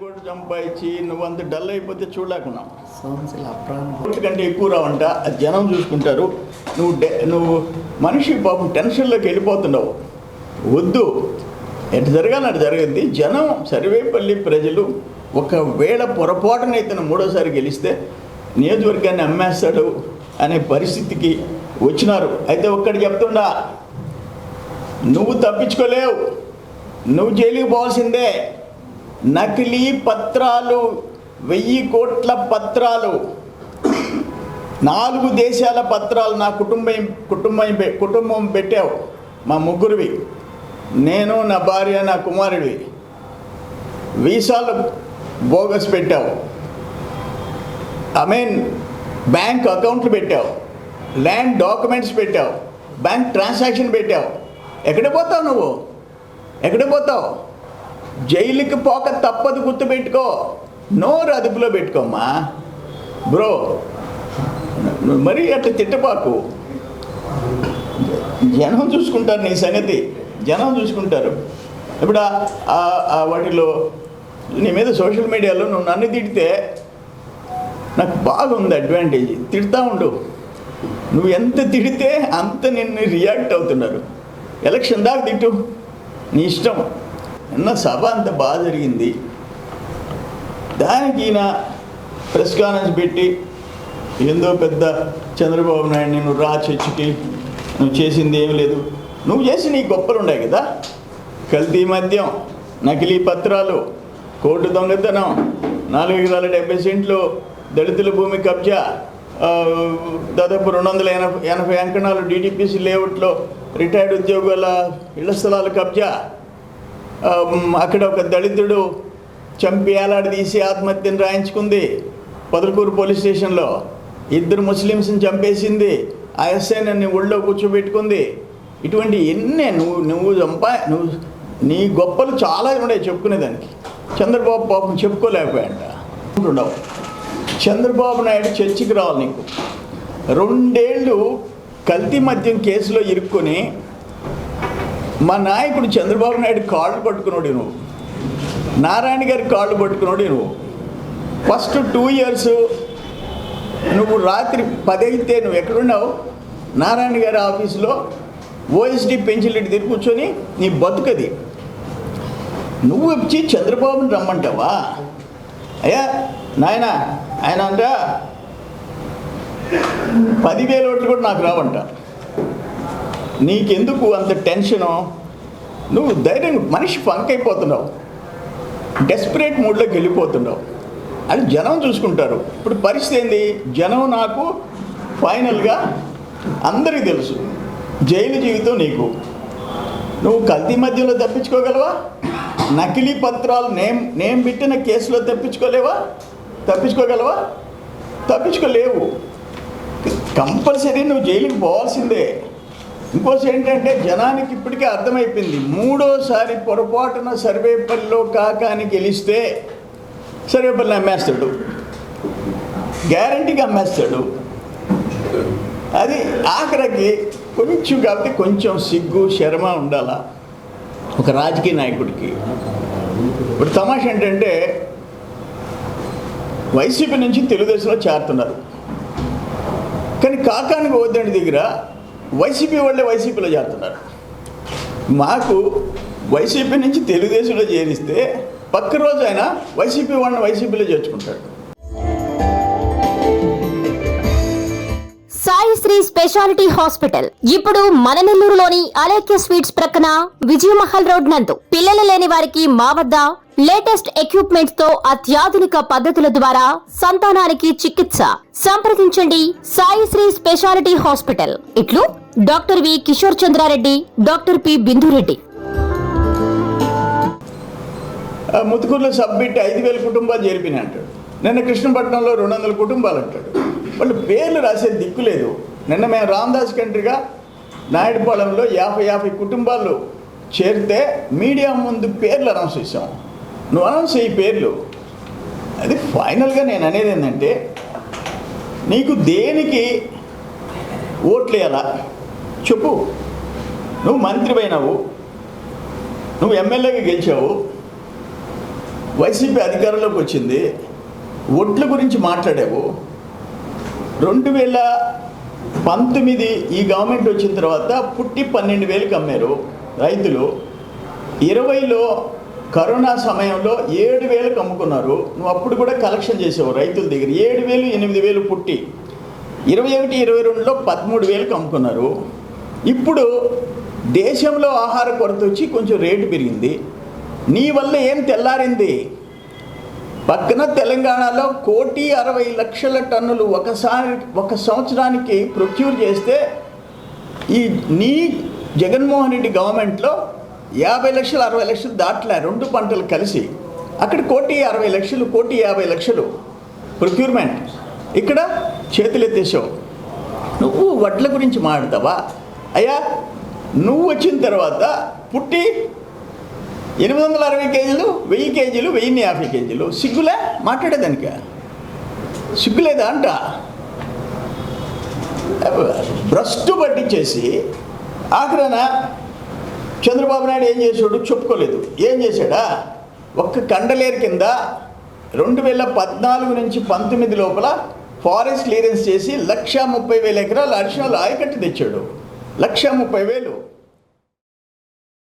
కోట్లు సంపాదించి నువ్వు అంత డల్ అయిపోతే చూడలేకున్నావు కోట్ల కంటే ఎక్కువ రావంట. అది జనం చూసుకుంటారు. నువ్వు డె నువ్వు మనిషి పాపం టెన్షన్లోకి వెళ్ళిపోతున్నావు. వద్దు. ఎటు జరగాలి అటు జరగద్ది. జనం సర్వేపల్లి ప్రజలు ఒకవేళ పొరపాటున ఇతను మూడోసారి గెలిస్తే నియోజకవర్గాన్ని అమ్మేస్తాడు అనే పరిస్థితికి వచ్చినారు. అయితే ఒక్కటి చెప్తుండా నువ్వు తప్పించుకోలేవు. నువ్వు జైలుకి పోవాల్సిందే. నకిలీ పత్రాలు వెయ్యి కోట్ల పత్రాలు. నాలుగు దేశాల పత్రాలు నా కుటుంబం కుటుంబం కుటుంబం పెట్టావు. మా ముగ్గురివి. నేను నా భార్య నా కుమారుడివి. వీసాలు బోగస్ పెట్టావు. ఐ మీన్ బ్యాంక్ అకౌంట్లు పెట్టావు. ల్యాండ్ డాక్యుమెంట్స్ పెట్టావు. బ్యాంక్ ట్రాన్సాక్షన్ పెట్టావు. ఎక్కడ పోతావు నువ్వు? ఎక్కడ పోతావు? జైలుకి పోక తప్పదు గుర్తుపెట్టుకో. నోరు అదుపులో పెట్టుకోమ్మా. బ్రో మరీ అట్లా తిట్టపాకు జనం చూసుకుంటారు నీ సంగతి. జనం చూసుకుంటారు. ఇప్పుడు ఆ- వాటిలో నీ మీద సోషల్ మీడియాలో నువ్వు నన్ను తిడితే నాకు బాగుంది అడ్వాంటేజ్. తిడతా ఉండు. నువ్వు ఎంత తిడితే అంత నిన్ను రియాక్ట్ అవుతున్నారు. ఎలక్షన్ దాకా తిట్టు. నీ ఇష్టం. నిన్న సభ అంత బాగా జరిగింది. దానికి ఈయన ప్రెస్ కాన్ఫరెన్స్ పెట్టి ఏందో పెద్ద చంద్రబాబు నాయుడు నువ్వు రా చర్చికి నువ్వు చేసింది ఏం లేదు. నువ్వు చేసి నీ గొప్పలు ఉన్నాయి కదా. కల్తీ మద్యం నకిలీ పత్రాలు కోర్టు దొంగతనం నాలుగు ఎకరాల డెబ్బై సెంట్లు దళితుల భూమి కబ్జా దాదాపు రెండు వందల ఎనభై ఎనభై అంకణాలు డీటీపీసీ లేఅవుట్లో రిటైర్డ్ ఉద్యోగుల ఇళ్ళ స్థలాల కబ్జా అక్కడ ఒక దళితుడు చంపి ఏలాడదీసి ఆత్మహత్యను రాయించుకుంది. పొదలకూరు పోలీస్ స్టేషన్లో ఇద్దరు ముస్లిమ్స్ని చంపేసింది. ఆ ఎస్ఐ నన్ను ఒళ్ళో కూర్చోబెట్టుకుంది. ఇటువంటి ఎన్నే నువ్వు నువ్వు చంపా నువ్వు నీ గొప్పలు చాలా ఉన్నాయి చెప్పుకునేదానికి చంద్రబాబు పాపం చెప్పుకోలేకపోయాడంట. ఉండవు చంద్రబాబు నాయుడు చర్చికి రావాలి నీకు. రెండేళ్ళు కల్తీ మద్యం కేసులో ఇరుక్కొని మా నాయకుడు చంద్రబాబు నాయుడు కాళ్ళు పట్టుకున్నాడు నువ్వు నారాయణ గారి కాళ్ళు పట్టుకున్నాడు నువ్వు ఫస్ట్ టూ ఇయర్స్ నువ్వు రాత్రి పదైతే నువ్వు ఎక్కడున్నావు? నారాయణ గారి ఆఫీసులో ఓఎస్డి పెన్షన్ ఇటు తిరిగి కూర్చొని నీ బతుకది. నువ్వు వచ్చి చంద్రబాబుని రమ్మంటావా? అయ్యా నాయన ఆయన అంట పదివేల ఓట్లు కూడా నాకు రావంట. నీకెందుకు అంత టెన్షను? నువ్వు ధైర్యం మనిషి ఫంక్ అయిపోతున్నావు. డెస్పరేట్ మూడ్లోకి వెళ్ళిపోతున్నావు. అది జనం చూసుకుంటారు. ఇప్పుడు పరిస్థితి ఏంది? జనం నాకు ఫైనల్గా అందరికీ తెలుసు. జైలు జీవితం నీకు. నువ్వు కల్తీ మధ్యలో తప్పించుకోగలవా? నకిలీ పత్రాలు నేమ్ నేమ్ పెట్టిన కేసులో తప్పించుకోలేవా? తప్పించుకోగలవా? తప్పించుకోలేవు. కంపల్సరీ నువ్వు జైలుకి పోవాల్సిందే. ఇంకోటి ఏంటంటే జనానికి ఇప్పటికే అర్థమైపోయింది. మూడోసారి పొరపాటున సర్వేపల్లిలో కాకాని గెలిస్తే సర్వేపల్లి అమ్మేస్తాడు. గ్యారంటీగా అమ్మేస్తాడు. అది ఆఖరికి కొంచెం కాబట్టి కొంచెం సిగ్గు శర్మ ఉండాలా ఒక రాజకీయ నాయకుడికి. ఇప్పుడు తమాష ఏంటంటే వైసీపీ నుంచి తెలుగుదేశంలో చేరుతున్నారు. కానీ కాకానికి వద్దండి దగ్గర. వైసీపీ వాళ్ళే వైసీపీలో చేరుతున్నారు మాకు వైసీపీ నుంచి తెలుగుదేశంలో చేరిస్తే పక్క రోజు ఆయన వైసీపీ వాళ్ళని వైసీపీలో చేర్చుకుంటాడు. Sai Sri speciality hospital. ఇప్పుడు మన నెల్లూరులోని అలేఖ్య స్వీట్స్ ప్రక్కన విజయమహల్ రోడ్ నందు పిల్లలు లేని వారికి మా వద్ద లేటెస్ట్ ఎక్విప్మెంట్తో అత్యాధునిక పద్ధతుల ద్వారా సంతానానికి చికిత్స. సంప్రదించండి సాయి శ్రీ స్పెషాలిటీ హాస్పిటల్. ఇట్లు doctor V Kishore Chandra Reddy doctor P Bindu Reddy. ముతుకూరులో submit ఐదు వేల కుటుంబాలు చేరిపినాయి అంటాడు. నిన్న కృష్ణపట్నంలో రెండు వందల కుటుంబాలు అంటాడు. వాళ్ళు పేర్లు రాసే దిక్కు లేదు. నిన్న మేము రామదాస్ కంట్రీగా నాయుడుపాలెంలో యాభై యాభై కుటుంబాలు చేరితే మీడియా ముందు పేర్లు అనౌన్స్ చేసాం నువ్వు అనౌన్స్ చేయి పేర్లు. అది ఫైనల్గా నేను అనేది ఏంటంటే నీకు దేనికి ఓట్లేయాలా? చెప్పు. నువ్వు మంత్రి నువ్వు ఎమ్మెల్యేగా గెలిచావు. వైసీపీ అధికారంలోకి వచ్చింది. ఒడ్ల గురించి మాట్లాడావు. రెండు వేల పంతొమ్మిది ఈ గవర్నమెంట్ వచ్చిన తర్వాత పుట్టి పన్నెండు వేలకు అమ్మారు రైతులు. ఇరవైలో కరోనా సమయంలో ఏడు వేలకు అమ్ముకున్నారు. నువ్వు అప్పుడు కూడా కలెక్షన్ చేసావు రైతుల దగ్గర. ఏడు వేలు ఎనిమిది వేలు పుట్టి. ఇరవై ఒకటి ఇరవై రెండులో పదమూడు వేలకు అమ్ముకున్నారు. ఇప్పుడు దేశంలో ఆహార కొరత వచ్చి కొంచెం రేటు పెరిగింది. నీ వల్ల ఏం తెల్లారింది? పక్కన తెలంగాణలో కోటి అరవై లక్షల టన్నులు ఒకసారి ఒక సంవత్సరానికి ప్రొక్యూర్ చేస్తే ఈ నీ జగన్మోహన్ రెడ్డి గవర్నమెంట్లో యాభై లక్షలు అరవై లక్షలు దాటలే రెండు పంటలు కలిసి అక్కడ కోటి అరవై లక్షలు కోటి యాభై లక్షలు ప్రొక్యూర్మెంట్. ఇక్కడ చేతులెత్తేసావు. నువ్వు వడ్ల గురించి మాట్లాడతావా? అయ్యా నువ్వు వచ్చిన తర్వాత పుట్టి ఎనిమిది వందల అరవై కేజీలు వెయ్యి కేజీలు వెయ్యిన్ని యాభై కేజీలు. సిగ్గులే? మాట్లాడేదానిక సిగ్గులేదా అంట? భ్రష్టు పట్టించేసి ఆఖరన చంద్రబాబు నాయుడు ఏం చేసాడు చెప్పుకోలేదు. ఏం చేశాడా? ఒక్క కండలేరు కింద రెండు వేల పద్నాలుగు నుంచి పంతొమ్మిది లోపల ఫారెస్ట్ క్లియరెన్స్ చేసి లక్ష ముప్పై వేల ఎకరాలు అడిషనల్ ఆయకట్టు తెచ్చాడు. లక్ష ముప్పై వేలు.